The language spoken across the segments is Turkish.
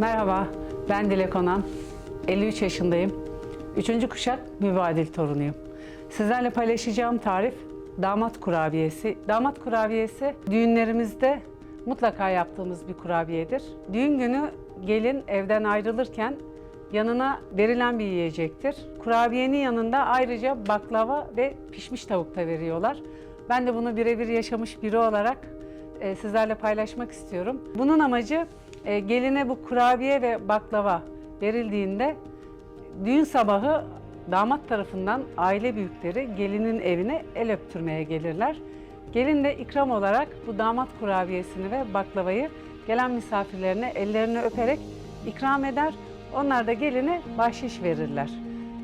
Merhaba, ben Dilek Onan. 53 yaşındayım. Üçüncü kuşak mübadil torunuyum. Sizlerle paylaşacağım tarif damat kurabiyesi. Damat kurabiyesi düğünlerimizde mutlaka yaptığımız bir kurabiyedir. Düğün günü gelin evden ayrılırken yanına verilen bir yiyecektir. Kurabiyenin yanında ayrıca baklava ve pişmiş tavuk da veriyorlar. Ben de bunu birebir yaşamış biri olarak e, sizlerle paylaşmak istiyorum. Bunun amacı e, geline bu kurabiye ve baklava verildiğinde düğün sabahı damat tarafından aile büyükleri gelinin evine el öptürmeye gelirler. Gelin de ikram olarak bu damat kurabiyesini ve baklavayı gelen misafirlerine ellerini öperek ikram eder. Onlar da geline bahşiş verirler.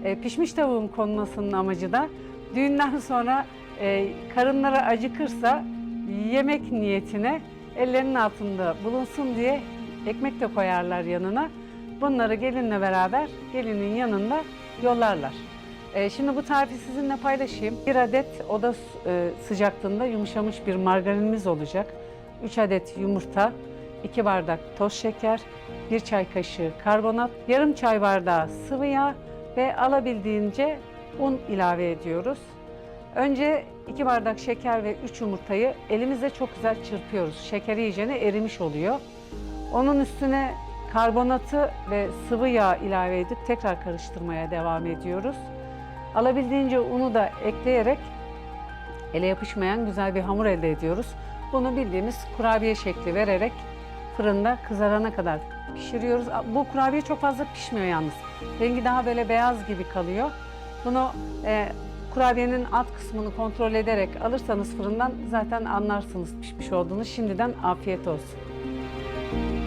E, pişmiş tavuğun konmasının amacı da düğünden sonra e, karınları acıkırsa yemek niyetine ellerinin altında bulunsun diye ekmek de koyarlar yanına. Bunları gelinle beraber gelinin yanında yollarlar. E, şimdi bu tarifi sizinle paylaşayım. Bir adet oda e, sıcaklığında yumuşamış bir margarinimiz olacak. 3 adet yumurta, 2 bardak toz şeker, 1 çay kaşığı karbonat, yarım çay bardağı sıvı yağ ve alabildiğince un ilave ediyoruz. Önce 2 bardak şeker ve 3 yumurtayı elimizle çok güzel çırpıyoruz. Şeker iyicene erimiş oluyor. Onun üstüne karbonatı ve sıvı yağ ilave edip tekrar karıştırmaya devam ediyoruz. Alabildiğince unu da ekleyerek ele yapışmayan güzel bir hamur elde ediyoruz. Bunu bildiğimiz kurabiye şekli vererek fırında kızarana kadar pişiriyoruz. Bu kurabiye çok fazla pişmiyor yalnız. Rengi daha böyle beyaz gibi kalıyor. Bunu e, kurabiyenin alt kısmını kontrol ederek alırsanız fırından zaten anlarsınız pişmiş olduğunu. Şimdiden afiyet olsun. Bye.